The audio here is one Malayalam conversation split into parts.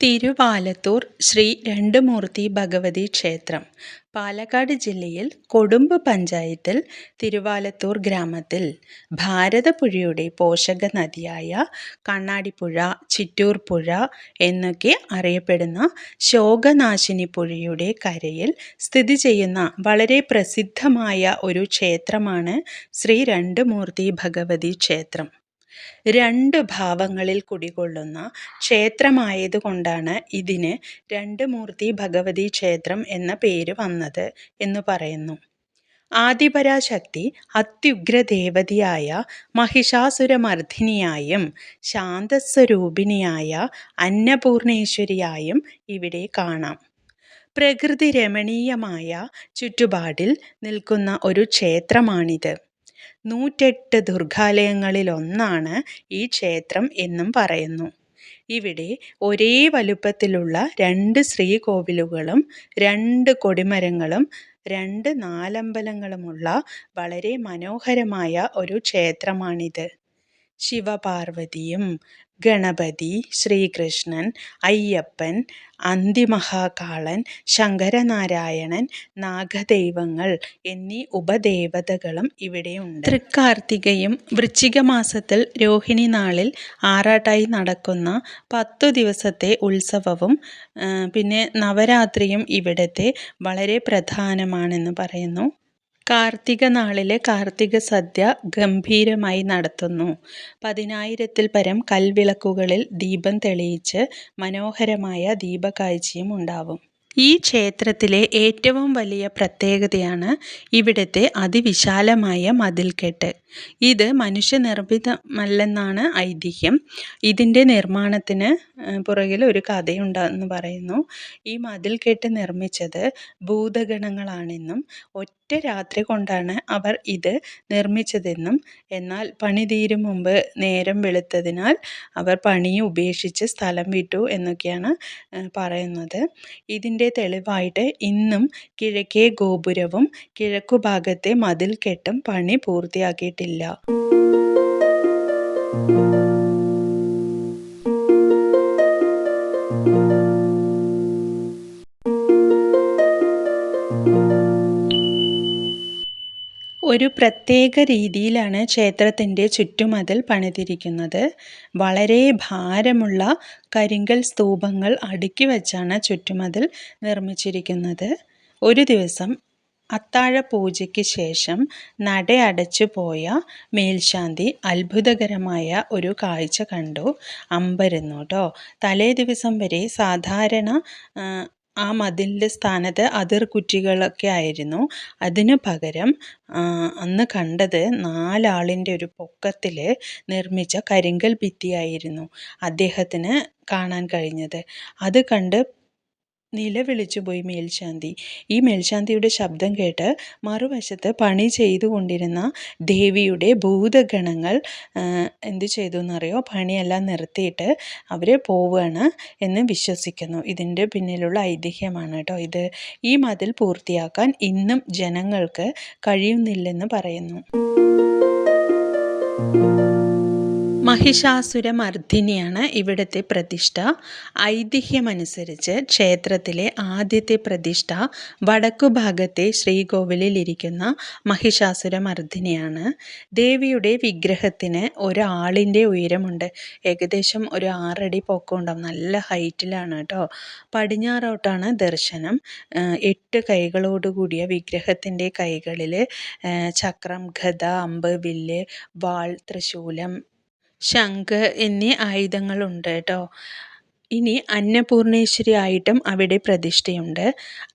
തിരുവാലത്തൂർ ശ്രീ രണ്ടുമൂർത്തി ഭഗവതി ക്ഷേത്രം. പാലക്കാട് ജില്ലയിൽ കൊടുമ്പ് പഞ്ചായത്തിൽ തിരുവാലത്തൂർ ഗ്രാമത്തിൽ ഭാരതപ്പുഴയുടെ പോഷക നദിയായ കണ്ണാടിപ്പുഴ ചിറ്റൂർ പുഴ എന്നൊക്കെ അറിയപ്പെടുന്ന ശോകനാശിനി പുഴയുടെ കരയിൽ സ്ഥിതി ചെയ്യുന്ന വളരെ പ്രസിദ്ധമായ ഒരു ക്ഷേത്രമാണ് ശ്രീ രണ്ടുമൂർത്തി ഭഗവതി ക്ഷേത്രം. രണ്ട് ഭാവങ്ങളിൽ കുടികൊള്ളുന്ന ക്ഷേത്രമായതുകൊണ്ടാണ് ഇതിന് രണ്ട് മൂർത്തി ഭഗവതി ക്ഷേത്രം എന്ന പേര് വന്നത് എന്ന് പറയുന്നു. ആദിപരാശക്തി അത്യുഗ്രദേവതയായ മഹിഷാസുരമർദ്ദിനിയായും ശാന്തസ്വരൂപിണിയായ അന്നപൂർണേശ്വരിയായും ഇവിടെ കാണാം. പ്രകൃതി രമണീയമായ ചുറ്റുപാടിൽ നിൽക്കുന്ന ഒരു ക്ഷേത്രമാണിത്. നൂറ്റെട്ട് ദുർഗാലയങ്ങളിലൊന്നാണ് ഈ ക്ഷേത്രം എന്നും പറയുന്നു. ഇവിടെ ഒരേ വലുപ്പത്തിലുള്ള രണ്ട് ശ്രീകോവിലുകളും രണ്ട് കൊടിമരങ്ങളും രണ്ട് നാലമ്പലങ്ങളുമുള്ള വളരെ മനോഹരമായ ഒരു ക്ഷേത്രമാണിത്. ശിവപാർവതിയും ഗണപതി ശ്രീകൃഷ്ണൻ അയ്യപ്പൻ അന്തിമഹാകാളൻ ശങ്കരനാരായണൻ നാഗദൈവങ്ങൾ എന്നീ ഉപദേവതകളും ഇവിടെയുണ്ട് തൃക്കാർത്തികയും വൃശ്ചിക മാസത്തിൽ രോഹിണി നാളിൽ ആറാട്ടായി നടക്കുന്ന പത്തു ദിവസത്തെ ഉത്സവവും പിന്നെ നവരാത്രിയും ഇവിടുത്തെ വളരെ പ്രധാനമാണെന്ന് പറയുന്നു. കാർത്തിക നാളിലെ കാർത്തിക സദ്യ ഗംഭീരമായി നടത്തുന്നു. പതിനായിരത്തിൽ പരം കൽവിളക്കുകളിൽ ദീപം തെളിയിച്ച് മനോഹരമായ ദീപകാഴ്ചയും ഉണ്ടാവും. ഈ ക്ഷേത്രത്തിലെ ഏറ്റവും വലിയ പ്രത്യേകതയാണ് ഇവിടുത്തെ അതിവിശാലമായ മതിൽക്കെട്ട്. ഇത് മനുഷ്യനിർമ്മിതമല്ലെന്നാണ് ഐതിഹ്യം. ഇതിന്റെ നിർമ്മാണത്തിന് പുറകിൽ ഒരു കഥയുണ്ടെന്ന് പറയുന്നു. ഈ മതിൽക്കെട്ട് നിർമ്മിച്ചത് ഭൂതഗണങ്ങളാണെന്നും ഒറ്റ രാത്രി കൊണ്ടാണ് അവർ ഇത് നിർമ്മിച്ചതെന്നും എന്നാൽ പണി തീരും മുമ്പ് നേരം വെളുത്തതിനാൽ അവർ പണിയെ ഉപേക്ഷിച്ച് സ്ഥലം വിട്ടു എന്നൊക്കെയാണ് പറയുന്നത്. ഇതിന്റെ തെളിവായിട്ട് ഇന്നും കിഴക്കേ ഗോപുരവും കിഴക്കുഭാഗത്തെ മതിൽക്കെട്ടും പണി പൂർത്തിയാക്കിയിട്ടില്ല. ഒരു പ്രത്യേക രീതിയിലാണ് ക്ഷേത്രത്തിന്റെ ചുറ്റുമതിൽ പണിതിരിക്കുന്നത്. വളരെ ഭാരമുള്ള കരിങ്കൽ സ്തൂപങ്ങൾ അടുക്കി വച്ചാണ് ചുറ്റുമതിൽ നിർമ്മിച്ചിരിക്കുന്നത്. ഒരു ദിവസം അത്താഴ പൂജയ്ക്ക് ശേഷം നട അടച്ചു പോയ മേൽശാന്തി അത്ഭുതകരമായ ഒരു കാഴ്ച കണ്ടു. അമ്പരുന്നു കേട്ടോ തലേ ദിവസം വരെ സാധാരണ ആ മതിലിന്റെ സ്ഥാനത്ത് അതിർ കുറ്റികളൊക്കെ ആയിരുന്നു. അതിനു പകരം അന്ന് കണ്ടത് നാലാളിന്റെ ഒരു പൊക്കത്തിൽ നിർമ്മിച്ച കരിങ്കൽ ഭിത്തിയായിരുന്നു അദ്ദേഹത്തിന് കാണാൻ കഴിഞ്ഞത്. അത് കണ്ട് നിലവിളിച്ചു പോയി മേൽശാന്തി. ഈ മേൽശാന്തിയുടെ ശബ്ദം കേട്ട് മറുവശത്ത് പണി ചെയ്തുകൊണ്ടിരുന്ന ദേവിയുടെ ഭൂതഗണങ്ങൾ എന്തു ചെയ്തു എന്നറിയോ? പണിയെല്ലാം നിർത്തിയിട്ട് അവർ പോവുകയാണ് എന്ന് വിശ്വസിക്കുന്നു. ഇതിന്റെ പിന്നിലുള്ള ഐതിഹ്യമാണ് കേട്ടോ ഇത്. ഈ മതിൽ പൂർത്തിയാക്കാൻ ഇന്നും ജനങ്ങൾക്ക് കഴിയുന്നില്ലെന്ന് പറയുന്നു. മഹിഷാസുരമർദ്ദിനിയാണ് ഇവിടുത്തെ പ്രതിഷ്ഠ. ഐതിഹ്യമനുസരിച്ച് ക്ഷേത്രത്തിലെ ആദ്യത്തെ പ്രതിഷ്ഠ വടക്കുഭാഗത്തെ ശ്രീകോവിലിൽ ഇരിക്കുന്ന മഹിഷാസുരമർദ്ദിനിയാണ് ദേവിയുടെ വിഗ്രഹത്തിന് ഒരാളിന്റെ ഉയരമുണ്ട്. ഏകദേശം ഒരു ആറടി പൊക്കമുണ്ടാവും. നല്ല ഹൈറ്റിലാണ് കേട്ടോ. പടിഞ്ഞാറോട്ടാണ് ദർശനം. എട്ട് കൈകളോടുകൂടിയ വിഗ്രഹത്തിന്റെ കൈകളിൽ ചക്രം ഗത അമ്പ് വില്ല് വാൾ തൃശൂലം ശംഖ് എന്നീ ആയുധങ്ങളുണ്ട് കേട്ടോ. ഇനി അന്നപൂർണേശ്വരി ആയിട്ടും അവിടെ പ്രതിഷ്ഠയുണ്ട്.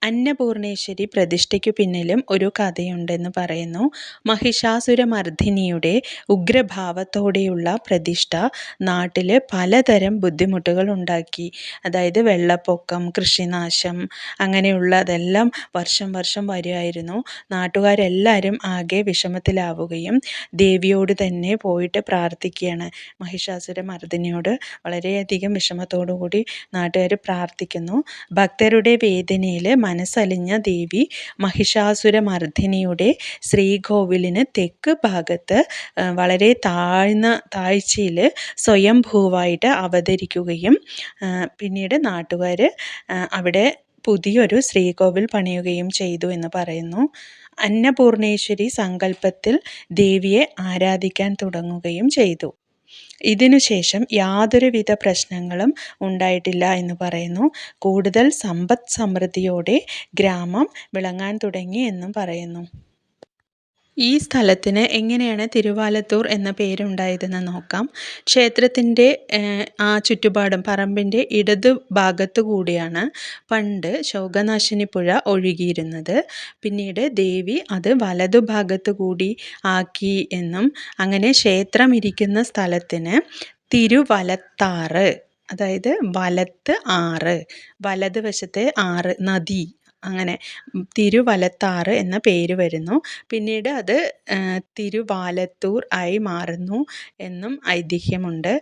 അന്നപൂർണേശ്വരി പ്രതിഷ്ഠയ്ക്കു പിന്നിലും ഒരു കഥയുണ്ടെന്ന് പറയുന്നു. മഹിഷാസുരമർദ്ദിനിയുടെ ഉഗ്രഭാവത്തോടെയുള്ള പ്രതിഷ്ഠ നാട്ടിൽ പലതരം ബുദ്ധിമുട്ടുകൾ ഉണ്ടാക്കി. അതായത് വെള്ളപ്പൊക്കം കൃഷിനാശം അങ്ങനെയുള്ളതെല്ലാം വർഷം വർഷം വരുമായിരുന്നു. നാട്ടുകാരെല്ലാവരും ആകെ വിഷമത്തിലാവുകയും ദേവിയോട് തന്നെ പോയിട്ട് പ്രാർത്ഥിക്കുകയാണ്. മഹിഷാസുരമർദ്ദിനിയോട് വളരെയധികം വിഷമത്തോടു കൂടി നാട്ടുകാർ പ്രാർത്ഥിക്കുന്നു. ഭക്തരുടെ വേദനയിൽ മനസ്സലിഞ്ഞ ദേവി മഹിഷാസുരമർദ്ദിനിയുടെ ശ്രീകോവിലിന് തെക്ക് ഭാഗത്ത് വളരെ താഴ്ന്ന താഴ്ചയിൽ സ്വയംഭൂവായിട്ട് അവതരിക്കുകയും പിന്നീട് നാട്ടുകാർ അവിടെ പുതിയൊരു ശ്രീകോവിൽ പണിയുകയും ചെയ്തു എന്ന് പറയുന്നു. അന്നപൂർണേശ്വരി സങ്കല്പത്തിൽ ദേവിയെ ആരാധിക്കാൻ തുടങ്ങുകയും ചെയ്തു. ഇതിനുശേഷം യാതൊരുവിധ പ്രശ്നങ്ങളും ഉണ്ടായിട്ടില്ല എന്ന് പറയുന്നു. കൂടുതൽ സമ്പദ് സമൃദ്ധിയോടെ ഗ്രാമം വിളങ്ങാൻ തുടങ്ങി എന്നും പറയുന്നു. ഈ സ്ഥലത്തിന് എങ്ങനെയാണ് തിരുവാലത്തൂർ എന്ന പേരുണ്ടായതെന്ന് നോക്കാം. ക്ഷേത്രത്തിന്റെ ആ ചുറ്റുപാടും പറമ്പിന്റെ ഇടതു ഭാഗത്തു കൂടിയാണ് പണ്ട് ശോകനാശിനി പുഴ ഒഴുകിയിരുന്നത്. പിന്നീട് ദേവി അത് വലതു ഭാഗത്തു കൂടി ആക്കി എന്നും അങ്ങനെ ക്ഷേത്രം ഇരിക്കുന്ന സ്ഥലത്തിന് തിരുവലത്താറ് അതായത് വലത്ത് ആറ് വലതുവശത്തെ ആറ് നദി അങ്ങനെ തിരുവലത്താറ് എന്ന പേര് വരുന്നു. പിന്നീട് അത് തിരുവാലത്തൂർ ആയി മാറുന്നു എന്നും ഐതിഹ്യമുണ്ട്.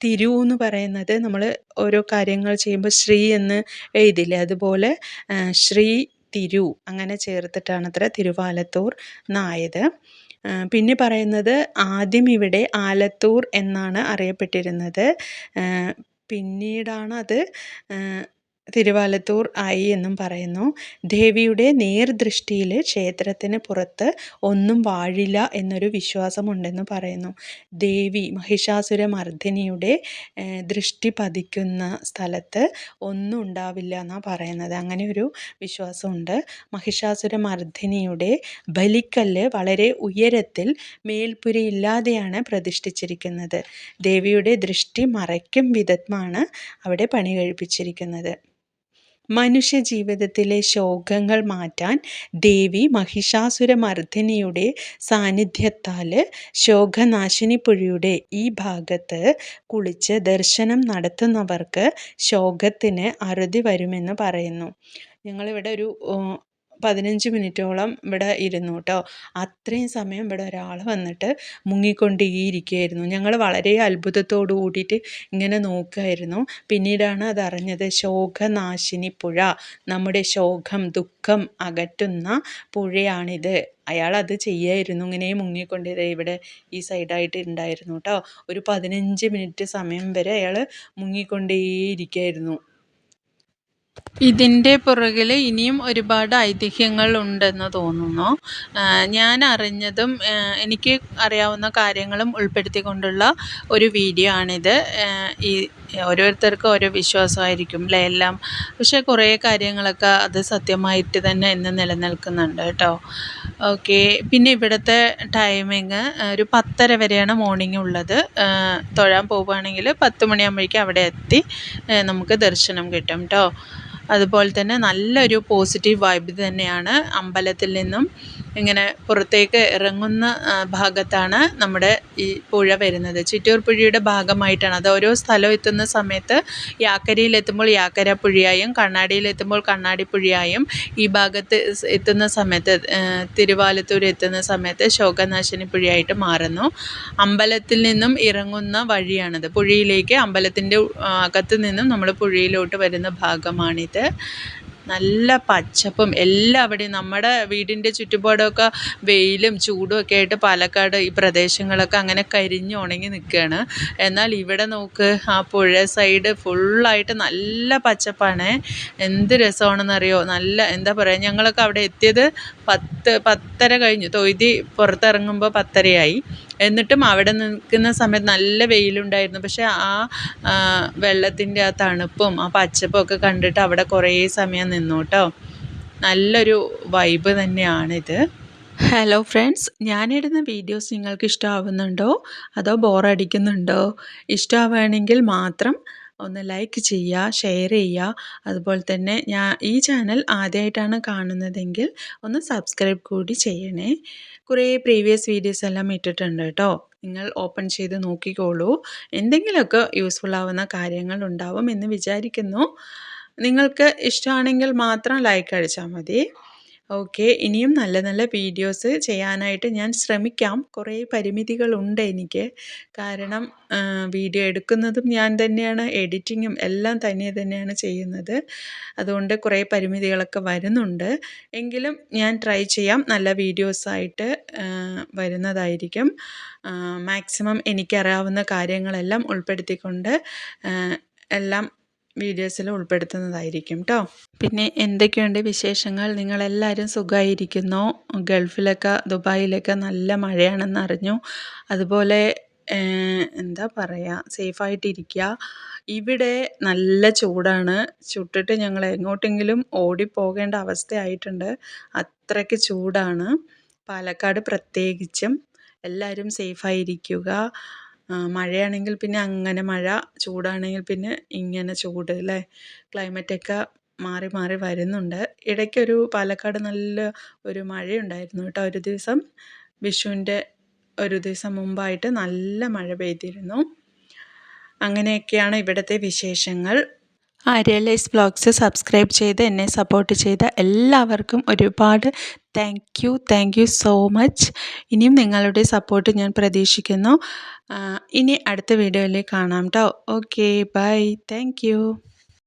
തിരു എന്ന് പറയുന്നത് നമ്മൾ ഓരോ കാര്യങ്ങൾ ചെയ്യുമ്പോൾ ശ്രീ എന്ന് എഴുതില്ലേ? അതുപോലെ ശ്രീ തിരു അങ്ങനെ ചേർത്തിട്ടാണ് അത്ര തിരുവാലത്തൂർ എന്നായത് പിന്നെ പറയുന്നത് ആദ്യം ഇവിടെ ആലത്തൂർ എന്നാണ് അറിയപ്പെട്ടിരുന്നത്. പിന്നീടാണ് അത് തിരുവാലത്തൂർ ആയി എന്നും പറയുന്നു. ദേവിയുടെ നേർദൃഷ്ടിയിൽ ക്ഷേത്രത്തിന് പുറത്ത് ഒന്നും വാഴില്ല എന്നൊരു വിശ്വാസമുണ്ടെന്ന് പറയുന്നു. ദേവി മഹിഷാസുരമർദ്ദിനിയുടെ ദൃഷ്ടി പതിക്കുന്ന സ്ഥലത്ത് ഒന്നും ഉണ്ടാവില്ല എന്നാണ് പറയുന്നത്. അങ്ങനെ ഒരു വിശ്വാസമുണ്ട്. മഹിഷാസുരമർദ്ദിനിയുടെ ബലിക്കല്ല് വളരെ ഉയരത്തിൽ മേൽപ്പുരയില്ലാതെയാണ് പ്രതിഷ്ഠിച്ചിരിക്കുന്നത്. ദേവിയുടെ ദൃഷ്ടി മറയ്ക്കും വിധമാണ് അവിടെ പണി കഴിപ്പിച്ചിരിക്കുന്നത്. മനുഷ്യ ജീവിതത്തിലെ ശോകങ്ങൾ മാറ്റാൻ ദേവി മഹിഷാസുരമർദ്ദിനിയുടെ സാന്നിധ്യത്താൽ ശോകനാശിനി പുഴയുടെ ഈ ഭാഗത്ത് കുളിച്ച് ദർശനം നടത്തുന്നവർക്ക് ശോകത്തിന് അറുതി വരുമെന്ന് പറയുന്നു. ഞങ്ങളിവിടെ ഒരു പതിനഞ്ച് മിനിറ്റോളം ഇവിടെ ഇരുന്നു കേട്ടോ അത്രയും സമയം ഇവിടെ ഒരാൾ വന്നിട്ട് മുങ്ങിക്കൊണ്ടേയിരിക്കുകയായിരുന്നു ഞങ്ങൾ വളരെ അത്ഭുതത്തോടു കൂടിയിട്ട് ഇങ്ങനെ നോക്കുമായിരുന്നു പിന്നീടാണ് അതറിഞ്ഞത് ശോകനാശിനി പുഴ. നമ്മുടെ ശോകം ദുഃഖം അകറ്റുന്ന പുഴയാണിത്. അയാൾ അത് ചെയ്യായിരുന്നു. ഇങ്ങനെ മുങ്ങിക്കൊണ്ടേ ഇവിടെ ഈ സൈഡായിട്ട് ഉണ്ടായിരുന്നു കേട്ടോ ഒരു പതിനഞ്ച് മിനിറ്റ് സമയം വരെ അയാൾ മുങ്ങിക്കൊണ്ടേയിരിക്കുകയായിരുന്നു ഇതിന്റെ പുറകിൽ ഇനിയും ഒരുപാട് ഐതിഹ്യങ്ങൾ ഉണ്ടെന്ന് തോന്നുന്നു ഞാൻ അറിഞ്ഞതും എനിക്ക് അറിയാവുന്ന കാര്യങ്ങളും ഉൾപ്പെടുത്തിക്കൊണ്ടുള്ള ഒരു വീഡിയോ ആണിത്. ഈ ഓരോരുത്തർക്കും ഓരോ വിശ്വാസമായിരിക്കും അല്ലേ എല്ലാം. പക്ഷേ കുറേ കാര്യങ്ങളൊക്കെ അത് സത്യമായിട്ട് തന്നെ ഇന്ന് നിലനിൽക്കുന്നുണ്ട് കേട്ടോ. ഓക്കെ. പിന്നെ ഇവിടുത്തെ ടൈമിങ് ഒരു പത്തര വരെയാണ് മോർണിംഗ് ഉള്ളത്. തൊഴാൻ പോവുകയാണെങ്കിൽ പത്ത് മണിയാകുമ്പോഴേക്കും അവിടെ എത്തി നമുക്ക് ദർശനം കിട്ടും കേട്ടോ അതുപോലെ തന്നെ നല്ലൊരു പോസിറ്റീവ് വൈബ് തന്നെയാണ് അമ്പലത്തിൽ നിന്നും. ഇങ്ങനെ പുറത്തേക്ക് ഇറങ്ങുന്ന ഭാഗത്താണ് നമ്മുടെ ഈ പുഴ വരുന്നത്. ചിറ്റൂർ പുഴയുടെ ഭാഗമായിട്ടാണ്. അത് ഓരോ സ്ഥലം എത്തുന്ന സമയത്ത് യാക്കരയിലെത്തുമ്പോൾ യാക്കര പുഴയായും കണ്ണാടിയിലെത്തുമ്പോൾ കണ്ണാടി പുഴയായും ഈ ഭാഗത്ത് എത്തുന്ന സമയത്ത് തിരുവാലത്തൂർ എത്തുന്ന സമയത്ത് ശോകനാശിനി പുഴയായിട്ട് മാറുന്നു. അമ്പലത്തിൽ നിന്നും ഇറങ്ങുന്ന വഴിയാണത്. പുഴയിലേക്ക് അമ്പലത്തിന്റെ അകത്ത് നിന്നും നമ്മൾ പുഴയിലോട്ട് വരുന്ന ഭാഗമാണിത്. നല്ല പച്ചപ്പും എല്ലാവിടെയും നമ്മുടെ വീടിന്റെ ചുറ്റുപാടൊക്കെ വെയിലും ചൂടും ഒക്കെ ആയിട്ട് പാലക്കാട് ഈ പ്രദേശങ്ങളൊക്കെ അങ്ങനെ കരിഞ്ഞ് ഉണങ്ങി നിൽക്കുകയാണ്. എന്നാൽ ഇവിടെ നോക്ക് ആ പുഴ സൈഡ് ഫുള്ളായിട്ട് നല്ല പച്ചപ്പാണ്. എന്ത് രസമാണെന്നറിയോ? നല്ല എന്താ പറയുക ഞങ്ങളൊക്കെ അവിടെ എത്തിയത് പത്ത് പത്തര കഴിഞ്ഞു. തൊയ്തി പുറത്തിറങ്ങുമ്പോൾ പത്തരയായി. എന്നിട്ടും അവിടെ നിൽക്കുന്ന സമയത്ത് നല്ല വെയിലുണ്ടായിരുന്നു. പക്ഷേ ആ വെള്ളത്തിന്റെ ആ തണുപ്പും ആ പച്ചപ്പും ഒക്കെ കണ്ടിട്ട് അവിടെ കുറേ സമയം നിന്നു കേട്ടോ നല്ലൊരു വൈബ് തന്നെയാണിത്. ഹലോ ഫ്രണ്ട്സ് ഞാനിടുന്ന വീഡിയോസ് നിങ്ങൾക്ക് ഇഷ്ടമാവുന്നുണ്ടോ? അതോ ബോറടിക്കുന്നുണ്ടോ ഇഷ്ടമാവുകയാണെങ്കിൽ മാത്രം ഒന്ന് ലൈക്ക് ചെയ്യുക ഷെയർ ചെയ്യുക. അതുപോലെ തന്നെ ഞാൻ ഈ ചാനൽ ആദ്യമായിട്ടാണ് കാണുന്നതെങ്കിൽ ഒന്ന് സബ്സ്ക്രൈബ് കൂടി ചെയ്യണേ. കുറേ പ്രീവിയസ് വീഡിയോസ് എല്ലാം ഇട്ടിട്ടുണ്ട് കേട്ടോ നിങ്ങൾ ഓപ്പൺ ചെയ്ത് നോക്കിക്കോളൂ. എന്തെങ്കിലുമൊക്കെ യൂസ്ഫുൾ ആവുന്ന കാര്യങ്ങൾ ഉണ്ടാവും എന്ന് വിചാരിക്കുന്നു. നിങ്ങൾക്ക് ഇഷ്ടമാണെങ്കിൽ മാത്രം ലൈക്ക് അടിച്ചാൽ മതി. ഓക്കെ ഇനിയും നല്ല നല്ല വീഡിയോസ് ചെയ്യാനായിട്ട് ഞാൻ ശ്രമിക്കാം. കുറേ പരിമിതികളുണ്ട് എനിക്ക്. കാരണം വീഡിയോ എടുക്കുന്നതും ഞാൻ തന്നെയാണ് എഡിറ്റിങ്ങും എല്ലാം തന്നെ തന്നെയാണ് ചെയ്യുന്നത്. അതുകൊണ്ട് കുറേ പരിമിതികളൊക്കെ വരുന്നുണ്ട്. എങ്കിലും ഞാൻ ട്രൈ ചെയ്യാം നല്ല വീഡിയോസായിട്ട് വരുന്നതായിരിക്കും. മാക്സിമം എനിക്കറിയാവുന്ന കാര്യങ്ങളെല്ലാം ഉൾപ്പെടുത്തിക്കൊണ്ട് എല്ലാം വീഡിയോസിൽ ഉൾപ്പെടുത്തുന്നതായിരിക്കും കേട്ടോ പിന്നെ എന്തൊക്കെയുണ്ട് വിശേഷങ്ങൾ? നിങ്ങളെല്ലാവരും സുഖമായിരിക്കുന്നു ഗൾഫിലൊക്കെ ദുബായിലൊക്കെ നല്ല മഴയാണെന്ന് അറിഞ്ഞു. അതുപോലെ എന്താ പറയുക സേഫായിട്ടിരിക്കുക ഇവിടെ നല്ല ചൂടാണ്. ചുട്ടിട്ട് ഞങ്ങൾ എങ്ങോട്ടെങ്കിലും ഓടിപ്പോകേണ്ട അവസ്ഥയായിട്ടുണ്ട്. അത്രയ്ക്ക് ചൂടാണ്. പാലക്കാട് പ്രത്യേകിച്ചും. എല്ലാവരും സേഫായിരിക്കുക. മഴയാണെങ്കിൽ പിന്നെ അങ്ങനെ മഴ ചൂടാണെങ്കിൽ പിന്നെ ഇങ്ങനെ ചൂട് അല്ലേ ക്ലൈമറ്റൊക്കെ മാറി മാറി വരുന്നുണ്ട്. ഇടയ്ക്കൊരു പാലക്കാട് നല്ല ഒരു മഴയുണ്ടായിരുന്നു കേട്ടോ ഒരു ദിവസം. വിഷുവിന്റെ ഒരു ദിവസം മുമ്പായിട്ട് നല്ല മഴ പെയ്തിരുന്നു. അങ്ങനെയൊക്കെയാണ് ഇവിടുത്തെ വിശേഷങ്ങൾ. ആര്യലൈസ് ബ്ലോഗ്സ് സബ്സ്ക്രൈബ് ചെയ്ത് എന്നെ സപ്പോർട്ട് ചെയ്ത എല്ലാവർക്കും ഒരുപാട് thank you thank you so much ഇനിയും നിങ്ങളുടെ സപ്പോർട്ട് ഞാൻ പ്രതീക്ഷിക്കുന്നു. ഇനി അടുത്ത വീഡിയോയിൽ കാണാം കേട്ടോ ഓക്കെ ബൈ താങ്ക്